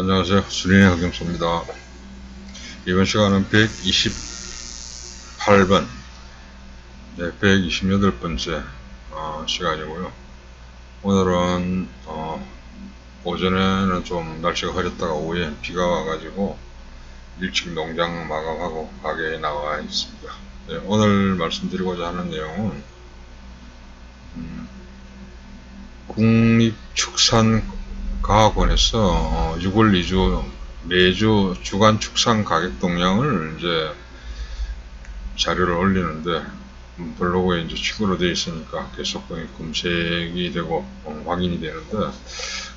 안녕하세요. 수린의 흑염소입니다. 이번 시간은 128번, 네, 128번째 어, 시간이고요. 오늘은 어, 오전에는 좀 날씨가 흐렸다가 오후에 비가 와가지고 일찍 농장 마감하고 가게에 나와 있습니다. 네, 오늘 말씀드리고자 하는 내용은 음, 국립축산 과학원에서 어, 6월 2주 매주 주간 축산 가격 동향을 이제 자료를 올리는데 음, 블로그에 이제 친구로 되어 있으니까 계속 검색이 되고 어, 확인이 되는데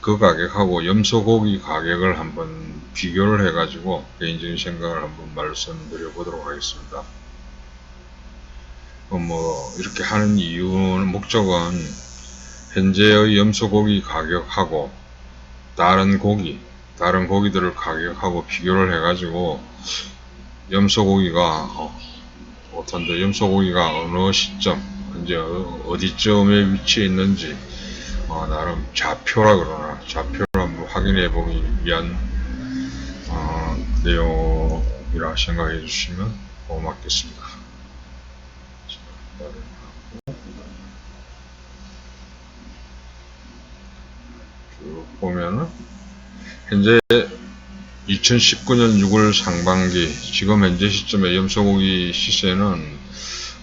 그 가격하고 염소고기 가격을 한번 비교를 해 가지고 개인적인 생각을 한번 말씀드려 보도록 하겠습니다. 어, 뭐 이렇게 하는 이유는 목적은 현재의 염소고기 가격하고 다른 고기, 다른 고기들을 가격하고 비교를 해가지고 염소고기가 어, 어떤데 염소고기가 어느 시점, 이제 어- 어디쯤에 위치해 있는지 어, 나름 좌표라 그러나 좌표를 한번 확인해 보기 위한 어, 내용이라 생각해 주시면 고맙겠습니다. 자, 다른 쭉 보면은 현재 2019년 6월 상반기 지금 현재 시점의 염소고기 시세는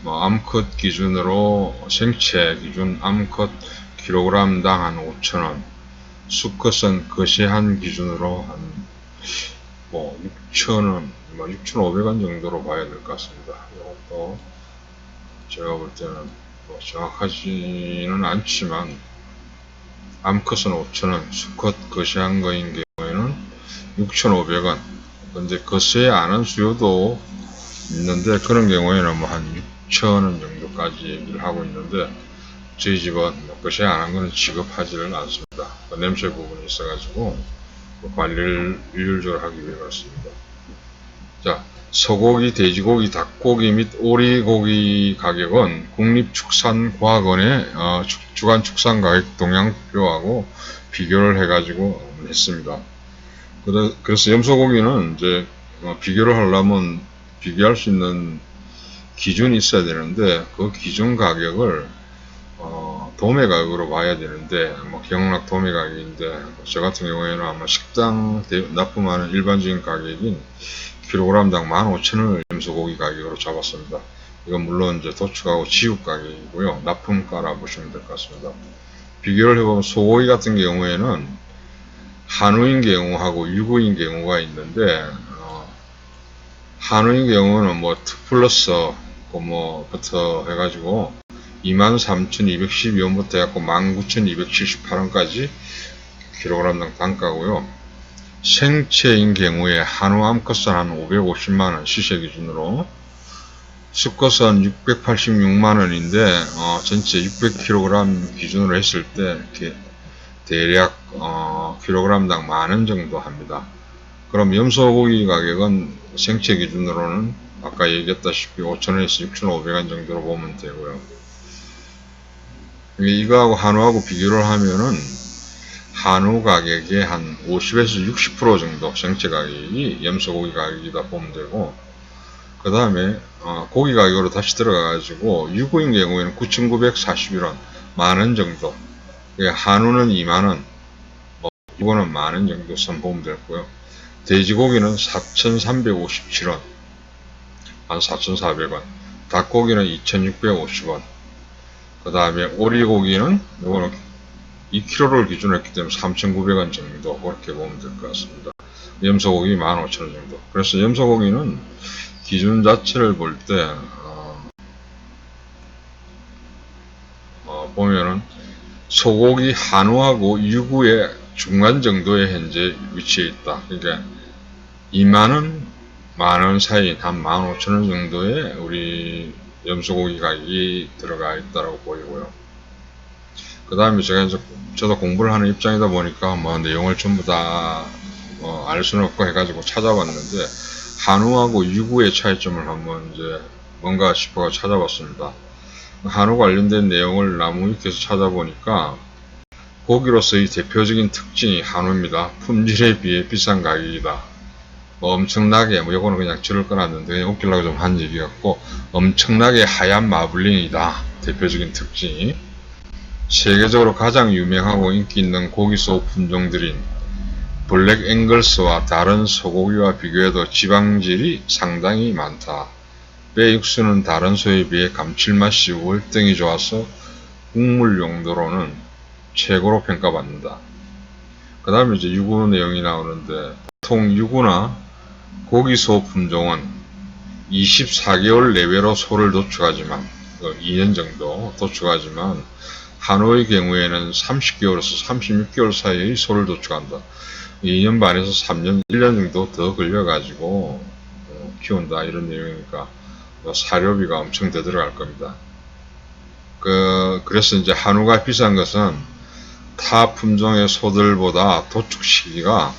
뭐 암컷 기준으로 생채 기준 암컷 킬로그램당 한 5천원 수컷은 거시한 기준으로 한 뭐 6천원 뭐 6,500원 정도로 봐야 될 것 같습니다. 이것도 제가 볼 때는 뭐 정확하지는 않지만 암컷은 5,000원, 수컷 거시한 거인 경우에는 6,500원. 근데 거세 안한 수요도 있는데 그런 경우에는 뭐 한 6,000원 정도까지 얘기를 하고 있는데 저희 집은 뭐 거세 안한 거는 지급하지를 않습니다. 그 냄새 부분이 있어가지고 그 관리를 일률적으로 하기 위해 그렇습니다. 자, 소고기, 돼지고기, 닭고기 및 오리고기 가격은 국립축산과학원의 어, 축- 주간 축산 가격 동향표하고 비교를 해가지고 했습니다. 그래- 그래서 염소고기는 이제 어, 비교를 하려면 비교할 수 있는 기준이 있어야 되는데 그 기준 가격을 어, 도매 가격으로 봐야 되는데 뭐 경락 도매 가격인데 저 같은 경우에는 아마 식당 대- 납품하는 일반적인 가격인 킬로그램당 15,000원을 염소고기 가격으로 잡았습니다. 이건 물론 이제 도축하고 지급 가격이고요. 납품가라 보시면 될 것 같습니다. 비교를 해보면 소고기 같은 경우에는 한우인 경우하고 유구인 경우가 있는데 어, 한우인 경우는 뭐2 플러스 그 뭐부터 해가지고 23,212원부터 해갖고 19,278원까지 킬로그램당 단가고요. 생체인 경우에 한우 암 컷은 한 550만원 시세 기준으로 수컷은 686만원인데 어, 전체 600kg 기준으로 했을 때 이렇게 대략 어, 킬로그램당 만원 정도 합니다. 그럼 염소고기 가격은 생체 기준으로는 아까 얘기했다시피 5천원에서 6,500원 정도로 보면 되고요. 이거하고 한우하고 비교를 하면은 한우 가격의 한 50에서 60% 정도 생체 가격이 염소고기 가격이다 보면 되고 그 다음에 어, 고기 가격으로 다시 들어가 가지고 유구인 경우에는 9,941원 만원 정도. 예, 한우는 2만원 뭐 이거는 만원 정도 선 보면 되고요. 돼지고기는 4,357원 한 4,400원. 닭고기는 2,650원. 그 다음에 오리고기는 이거는 2kg를 기준으로 했기 때문에 3,900원 정도 그렇게 보면 될 것 같습니다. 염소고기 15,000원 정도. 그래서 염소고기는 기준 자체를 볼때 어, 어, 보면은 소고기 한우하고 유구의 중간 정도에 현재 위치해 있다. 그러니까 2만원, 만원 사이 한 15,000원 정도의 우리 염소고기 가격이 들어가 있다고 보이고요. 그 다음에 제가 이제 저도 공부를 하는 입장이다 보니까 뭐 내용을 전부 다알 수는 없고 해가지고 찾아봤는데 한우하고 유구의 차이점을 한번 이제 뭔가 싶어 찾아봤습니다. 한우 관련된 내용을 나무위키에서 찾아보니까 고기로서의 대표적인 특징이 한우입니다. 품질에 비해 비싼 가격이다. 뭐 엄청나게 뭐 요거는 그냥 줄을 끊었는데 웃기려고 좀 한 얘기 같고 엄청나게 하얀 마블링이다. 대표적인 특징이 세계적으로 가장 유명하고 인기 있는 고기 소 품종들인 블랙 앵글스와 다른 소고기와 비교해도 지방질이 상당히 많다. 뼈 육수는 다른 소에 비해 감칠맛이 월등히 좋아서 국물 용도로는 최고로 평가받는다. 그 다음에 이제 유구 내용이 나오는데 보통 유구나 고기소 품종은 24개월 내외로 소를 도축하지만 2년 정도 도축하지만 한우의 경우에는 30개월에서 36개월 사이의 소를 도축한다. 2년 반에서 3년, 1년 정도 더 걸려가지고 어, 키운다 이런 내용이니까 뭐 사료비가 엄청 더 들어갈 겁니다. 그, 그래서 이제 한우가 비싼 것은 타 품종의 소들보다 도축 시기가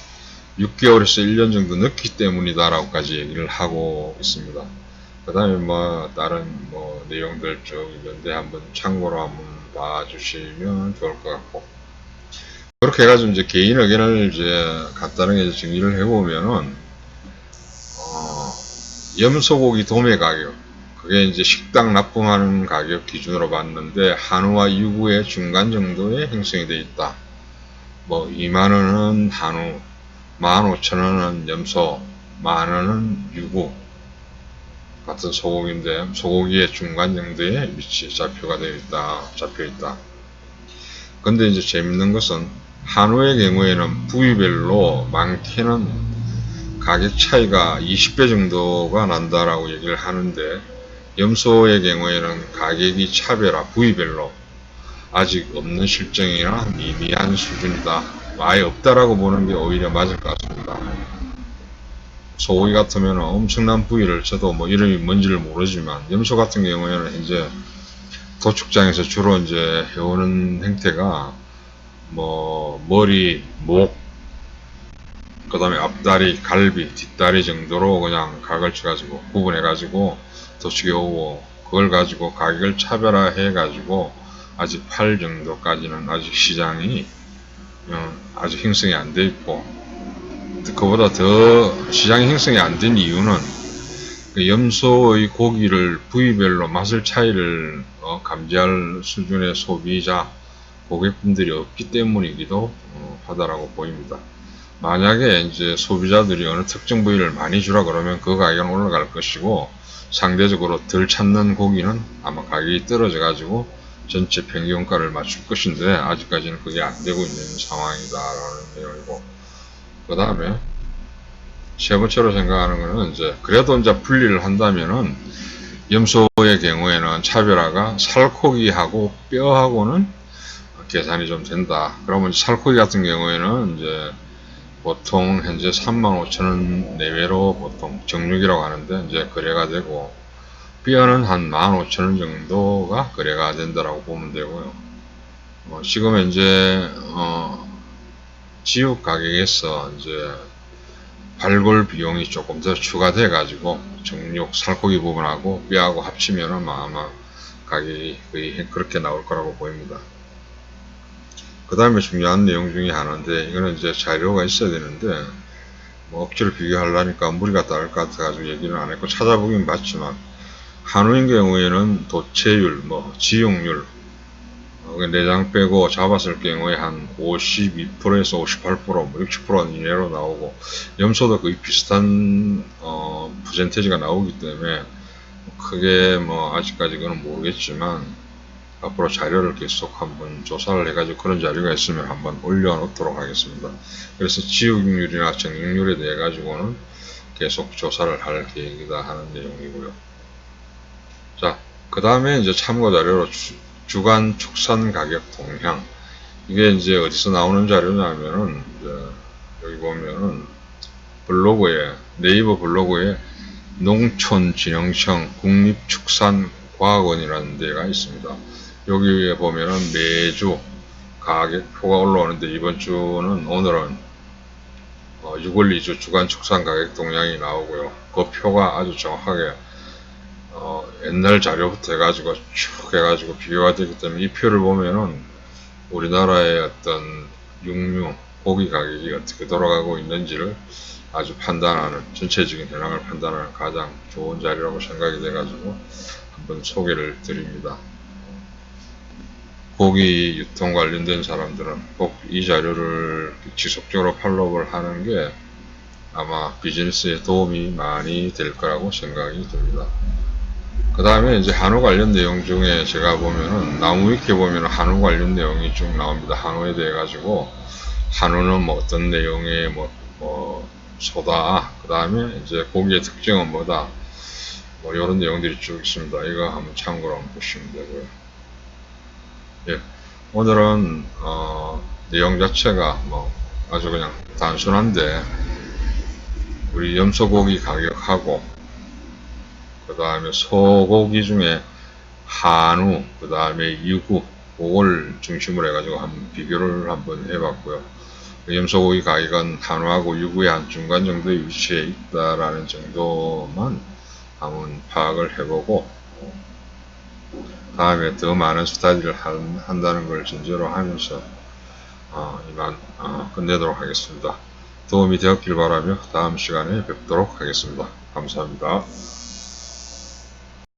6개월에서 1년 정도 늦기 때문이다라고까지 얘기를 하고 있습니다. 그 다음에 뭐 다른 뭐 내용들 쭉 있는데 한번 참고로 한번 봐주시면 좋을 것 같고. 그렇게 해가지고 이제 개인 의견을 이제 간단하게 정리를 해보면은 어, 염소고기 도매 가격. 그게 이제 식당 납품하는 가격 기준으로 봤는데 한우와 유구의 중간 정도에 형성이 되어 있다. 뭐 2만원은 한우, 15,000원은 염소, 만원은 유구 같은 소고기인데 소고기의 중간 정도에 위치에 잡혀가 되어 있다. 잡혀 있다. 근데 이제 재밌는 것은 한우의 경우에는 부위별로 많게는 가격 차이가 20배 정도가 난다라고 얘기를 하는데 염소의 경우에는 가격이 차별화 부위별로 아직 없는 실정이나 미미한 수준이다. 아예 없다라고 보는 게 오히려 맞을 것 같습니다. 소고기 같으면 엄청난 부위를 저도 뭐 이름이 뭔지를 모르지만 염소 같은 경우에는 이제 도축장에서 주로 이제 해오는 행태가 뭐 머리, 목, 그 다음에 앞다리, 갈비, 뒷다리 정도로 그냥 각을 쳐가지고 구분해가지고 도축해 오고 그걸 가지고 가격을 차별화해 가지고 아직 팔 정도까지는 아직 시장이 어, 아직 형성이 안 돼 있고 그보다 더 시장이 형성이 안 된 이유는 그 염소의 고기를 부위별로 맛을 차이를 어, 감지할 수준의 소비자 고객분들이 없기 때문이기도 어, 하다라고 보입니다. 만약에 이제 소비자들이 어느 특정 부위를 많이 주라 그러면 그 가격은 올라갈 것이고 상대적으로 덜 찾는 고기는 아마 가격이 떨어져 가지고 전체 평균가를 맞출 것인데 아직까지는 그게 안 되고 있는 상황이다라는 내용이고 그 다음에 세 번째로 생각하는 것은 이제 그래도 이제 분리를 한다면은 염소의 경우에는 차별화가 살코기하고 뼈하고는 계산이 좀 된다. 그러면 살코기 같은 경우에는 이제 보통 현재 35,000원 내외로 보통 정육이라고 하는데 이제 거래가 되고 뼈는 한 15,000원 정도가 거래가 된다라고 보면 되고요. 어, 지금 현재 어, 지육 가격에서 이제 발굴 비용이 조금 더 추가돼 가지고 정육 살코기 부분하고 뼈하고 합치면은 아마 가격이 거의 그렇게 나올 거라고 보입니다. 그 다음에 중요한 내용 중에 하나인데 이거는 이제 자료가 있어야 되는데 뭐 억지로 비교하려니까 무리가 따를 것 같아가지고 얘기는 안 했고 찾아보긴 봤지만 한우인 경우에는 도체율, 뭐 지용률 어, 내장 빼고 잡았을 경우에 한 52%에서 58%, 뭐 60% 이내로 나오고 염소도 거의 비슷한 어, 퍼센테이지가 나오기 때문에 크게 뭐 아직까지 그는 모르겠지만 앞으로 자료를 계속 한번 조사를 해가지고 그런 자료가 있으면 한번 올려놓도록 하겠습니다. 그래서 지역률이나 정육률에 대해 가지고는 계속 조사를 할 계획이다 하는 내용이고요. 자, 그 다음에 이제 참고 자료로 주, 간 축산 가격 동향. 이게 이제 어디서 나오는 자료냐면은, 여기 보면은 블로그에, 네이버 블로그에 농촌진흥청 국립축산과학원이라는 데가 있습니다. 여기에 보면은 매주 가격표가 올라오는데 이번 주는 오늘은 어, 6월 2주 주간 축산 가격 동향이 나오고요. 그 표가 아주 정확하게 어, 옛날 자료부터 해가지고 쭉 해가지고 비교가 되기 때문에 이 표를 보면은 우리나라의 어떤 육류, 고기 가격이 어떻게 돌아가고 있는지를 아주 판단하는 전체적인 현황을 판단하는 가장 좋은 자리라고 생각이 돼가지고 한번 소개를 드립니다. 고기 유통 관련된 사람들은 꼭 이 자료를 지속적으로 팔로우를 하는 게 아마 비즈니스에 도움이 많이 될 거라고 생각이 듭니다. 그 다음에 이제 한우 관련 내용 중에 제가 보면은 나무 위키에 보면 한우 관련 내용이 쭉 나옵니다. 한우에 대해 가지고 한우는 뭐 어떤 내용의 뭐, 뭐 소다 그 다음에 이제 고기의 특징은 뭐다 뭐 이런 내용들이 쭉 있습니다. 이거 한번 참고로 한번 보시면 되고요. 예, 오늘은 어, 내용 자체가 뭐 아주 그냥 단순한데 우리 염소고기 가격하고 그 다음에 소고기 중에 한우, 그 다음에 유구, 그걸 중심으로 해가지고 한번 비교를 한번 해봤고요. 염소고기 가격은 한우하고 유구의 한 중간 정도의 위치에 있다라는 정도만 한번 파악을 해보고 다음에 더 많은 스타디를 한, 한다는 걸 전제로 하면서 어, 이만 어, 끝내도록 하겠습니다. 도움이 되었길 바라며 다음 시간에 뵙도록 하겠습니다. 감사합니다.